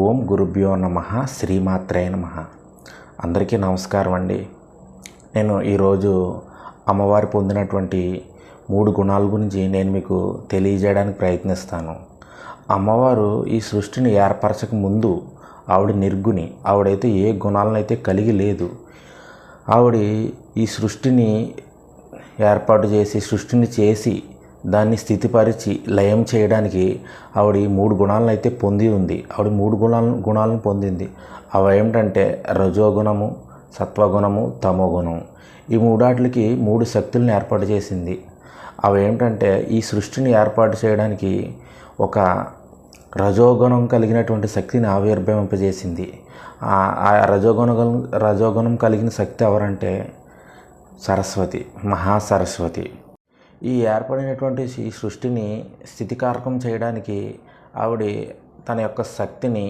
ఓం గురుభ్యో నమ శ్రీమాత్రే నమ. అందరికీ నమస్కారం అండి. నేను ఈరోజు అమ్మవారి పొందినటువంటి మూడు గుణాల గురించి నేను మీకు తెలియజేయడానికి ప్రయత్నిస్తాను. అమ్మవారు ఈ సృష్టిని ఏర్పరచక ముందు ఆవిడ నిర్గుణి ఆవిడైతే ఏ గుణాలను అయితే కలిగి లేదు. ఆవిడ ఈ సృష్టిని ఏర్పాటు చేసి సృష్టిని చేసి దాన్ని స్థితిపరిచి లయం చేయడానికి ఆవిడ ఈ మూడు గుణాలను అయితే పొంది ఉంది. ఆవిడ మూడు గుణాలను గుణాలను పొందింది. అవి ఏమిటంటే రజోగుణము సత్వగుణము తమోగుణము. ఈ మూడాట్లకి మూడు శక్తులను ఏర్పాటు చేసింది. అవి ఏమిటంటే ఈ సృష్టిని ఏర్పాటు చేయడానికి ఒక రజోగుణం కలిగినటువంటి శక్తిని ఆవిర్భవింపజేసింది. ఆ- ఆ రజోగుణం రజోగుణం కలిగిన శక్తి ఎవరంటే సరస్వతి మహాసరస్వతి. ఈ ఏర్పడినటువంటి ఈ సృష్టిని స్థితికారకం చేయడానికి ఆవిడ తన యొక్క శక్తిని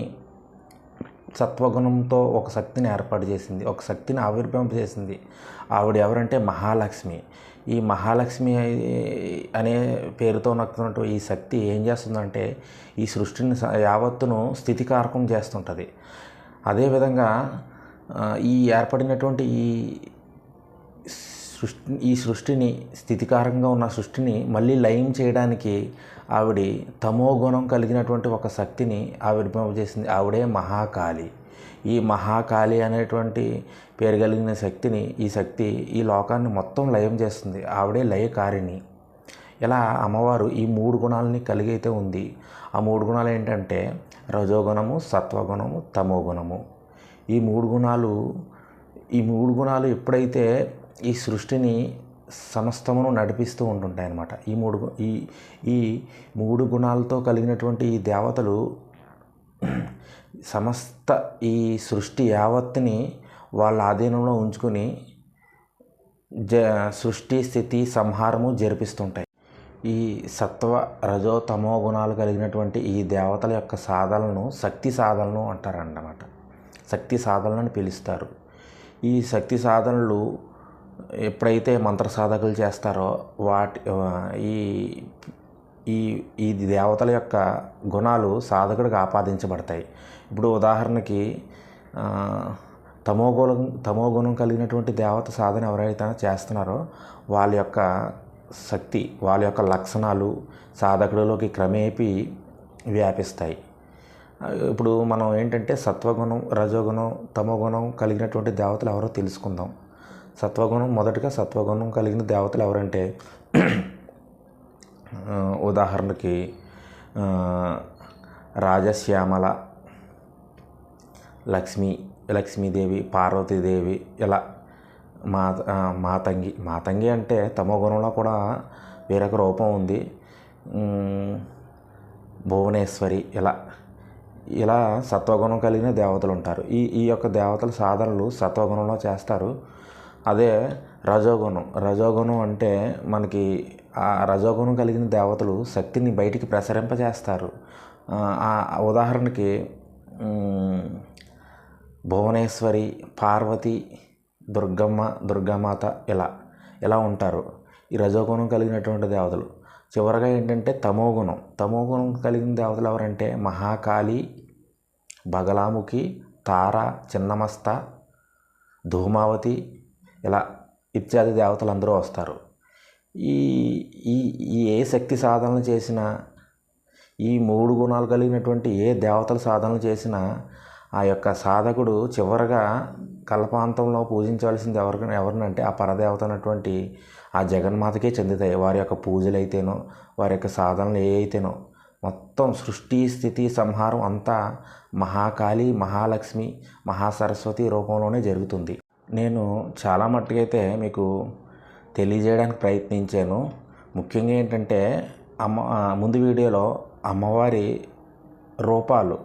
సత్వగుణంతో ఒక శక్తిని ఏర్పాటు చేసింది. ఒక శక్తిని ఆవిర్భవింపజేసింది ఆవిడ ఎవరంటే మహాలక్ష్మి. ఈ మహాలక్ష్మి అనే పేరుతో నక్కుతున్నట్టు ఈ శక్తి ఏం చేస్తుందంటే ఈ సృష్టిని యావత్తును స్థితికారకం చేస్తుంటుంది. అదేవిధంగా ఈ ఏర్పడినటువంటి ఈ సృష్టి ఈ సృష్టిని స్థితికారంగా ఉన్న సృష్టిని మళ్ళీ లయం చేయడానికి ఆవిడ తమో గుణం కలిగినటువంటి ఒక శక్తిని ఆవిర్భవింపజేసింది. ఆవిడే మహాకాళి. ఈ మహాకాళి అనేటువంటి పేరు కలిగిన శక్తిని ఈ శక్తి ఈ లోకాన్ని మొత్తం లయం చేస్తుంది. ఆవిడే లయకారిణి. ఇలా అమ్మవారు ఈ మూడు గుణాలని కలిగైతే ఉంది. ఆ మూడు గుణాలు ఏంటంటే రజోగుణము సత్వగుణము తమో గుణము ఈ మూడు గుణాలు ఈ మూడు గుణాలు ఎప్పుడైతే ఈ సృష్టిని సమస్తమును నడిపిస్తూ ఉంటుంటాయి అన్నమాట ఈ మూడు ఈ ఈ మూడు గుణాలతో కలిగినటువంటి ఈ దేవతలు సమస్త ఈ సృష్టి యావత్తుని వాళ్ళ ఆధీనంలో ఉంచుకుని జ సృష్టి స్థితి సంహారము జరిపిస్తుంటాయి. ఈ సత్వ రజో తమో గుణాలు కలిగినటువంటి ఈ దేవతల యొక్క సాధనలను శక్తి సాధనలు అంటారన్నమాట. శక్తి సాధనలు అని పిలుస్తారు. ఈ శక్తి సాధనలు ఎప్పుడైతే మంత్ర సాధకులు చేస్తారో వాటి ఈ ఈ ఈ దేవతల యొక్క గుణాలు సాధకుడికి ఆపాదించబడతాయి. ఇప్పుడు ఉదాహరణకి తమోగుణం తమోగుణం కలిగినటువంటి దేవత సాధన ఎవరైతే చేస్తున్నారో వాళ్ళ యొక్క శక్తి వాళ్ళ యొక్క లక్షణాలు సాధకుడిలోకి క్రమేపీ వ్యాపిస్తాయి. ఇప్పుడు మనం ఏంటంటే సత్వగుణం రజోగుణం తమోగుణం కలిగినటువంటి దేవతలు ఎవరో తెలుసుకుందాం. సత్వగుణం మొదటగా సత్వగుణం కలిగిన దేవతలు ఎవరంటే ఉదాహరణకి రాజశ్యామల లక్ష్మి లక్ష్మీదేవి పార్వతీదేవి ఇలా మా మాతంగి. మాతంగి అంటే తమో గుణంలో కూడా వేరొక రూపం ఉంది. భువనేశ్వరి ఇలా ఇలా సత్వగుణం కలిగిన దేవతలు ఉంటారు. ఈ ఈ యొక్క దేవతల సాధనలు సత్వగుణంలో చేస్తారు. అదే రజోగుణం. రజోగుణం అంటే మనకి ఆ రజోగుణం కలిగిన దేవతలు శక్తిని బయటికి ప్రసరింపజేస్తారు. ఆ ఉదాహరణకి భువనేశ్వరి పార్వతి దుర్గమ్మ దుర్గామాత ఇలా ఇలా ఉంటారు ఈ రజోగుణం కలిగినటువంటి దేవతలు. చివరగా ఏంటంటే తమోగుణం. తమోగుణం కలిగిన దేవతలు ఎవరంటే మహాకాళి బగలాముఖి తార చిన్నమస్త ధూమావతి ఇలా ఇత్యాది దేవతలు అందరూ వస్తారు. ఈ ఈ ఈ ఏ శక్తి సాధనలు చేసినా ఈ మూడు గుణాలు కలిగినటువంటి ఏ దేవతల సాధనలు చేసినా ఆ యొక్క సాధకుడు చివరగా కల్పాంతంలో పూజించవలసింది ఎవరి ఎవరినంటే ఆ పరదేవత అన్నటువంటి ఆ జగన్మాతకే చెందుతాయి. వారి యొక్క పూజలు అయితేనో వారి యొక్క సాధనలు ఏ అయితేనో మొత్తం సృష్టి స్థితి సంహారం అంతా మహాకాళి మహాలక్ష్మి మహాసరస్వతి రూపంలోనే జరుగుతుంది. నేను చాలా మట్టుకైతే మీకు తెలియజేయడానికి ప్రయత్నించాను. ముఖ్యంగా ఏంటంటే అమ్మ ముందు వీడియోలో అమ్మవారి రూపాలు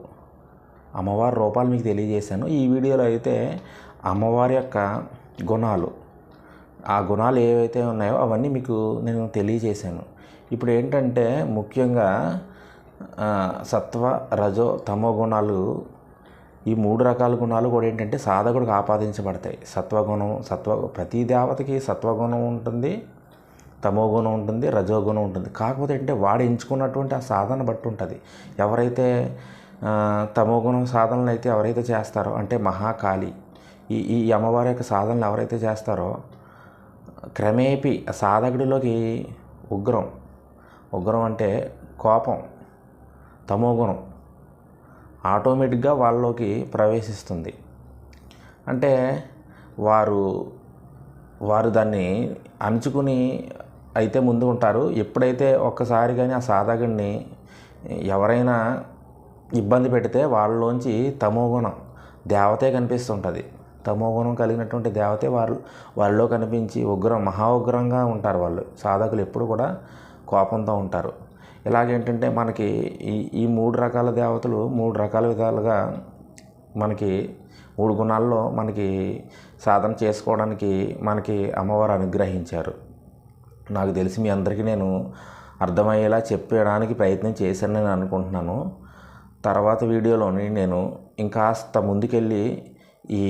అమ్మవారి రూపాలు మీకు తెలియజేశాను. ఈ వీడియోలో అయితే అమ్మవారి యొక్క గుణాలు ఆ గుణాలు ఏవైతే ఉన్నాయో అవన్నీ మీకు నేను తెలియజేశాను. ఇప్పుడు ఏంటంటే ముఖ్యంగా సత్వ రజో తమో గుణాలు ఈ మూడు రకాల గుణాలు కూడా ఏంటంటే సాధకుడికి ఆపాదించబడతాయి. సత్వగుణం సత్వ ప్రతి దేవతకి సత్వగుణం ఉంటుంది తమో గుణం ఉంటుంది రజోగుణం ఉంటుంది. కాకపోతే అంటే వాడు ఎంచుకున్నటువంటి ఆ సాధన బట్టి ఉంటుంది. ఎవరైతే తమోగుణం సాధనలు అయితే ఎవరైతే చేస్తారో అంటే మహాకాళి ఈ ఈ అమ్మవారి యొక్క సాధనలు ఎవరైతే చేస్తారో క్రమేపీ ఆ సాధకుడిలోకి ఉగ్రం ఉగ్రం అంటే కోపం తమోగుణం ఆటోమేటిక్గా వాళ్ళలోకి ప్రవేశిస్తుంది. అంటే వారు వారు దాన్ని అణుచుకుని అయితే ముందు ఉంటారు ఎప్పుడైతే ఒక్కసారి కానీ ఆ సాధకుడిని ఎవరైనా ఇబ్బంది పెడితే వాళ్ళలోంచి తమోగుణం దేవతే కనిపిస్తుంటుంది. తమోగుణం కలిగినటువంటి దేవతే వారు వాళ్ళలో కనిపించి ఉగ్రం మహా ఉగ్రంగా ఉంటారు వాళ్ళు. సాధకులు ఎప్పుడు కూడా కోపంతో ఉంటారు. ఇలాగేంటంటే మనకి ఈ ఈ మూడు రకాల దేవతలు మూడు రకాల విధాలుగా మనకి మూడు గుణాల్లో మనకి సాధన చేసుకోవడానికి మనకి అమ్మవారు అనుగ్రహించారు. నాకు తెలిసి మీ అందరికీ నేను అర్థమయ్యేలా చెప్పడానికి ప్రయత్నం చేశాను నేను అనుకుంటున్నాను. తర్వాత వీడియోలోని నేను ఇంకాస్త ముందుకెళ్ళి ఈ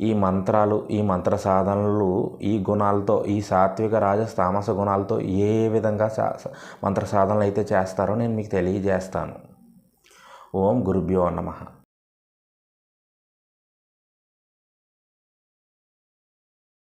ఈ మంత్రాలు ఈ మంత్ర సాధనలు ఈ గుణాలతో ఈ సాత్విక రాజ తామస గుణాలతో ఏ విధంగా సా మంత్ర సాధనలు అయితే చేస్తారో నేను మీకు తెలియజేస్తాను. ఓం గురుభ్యో నమః.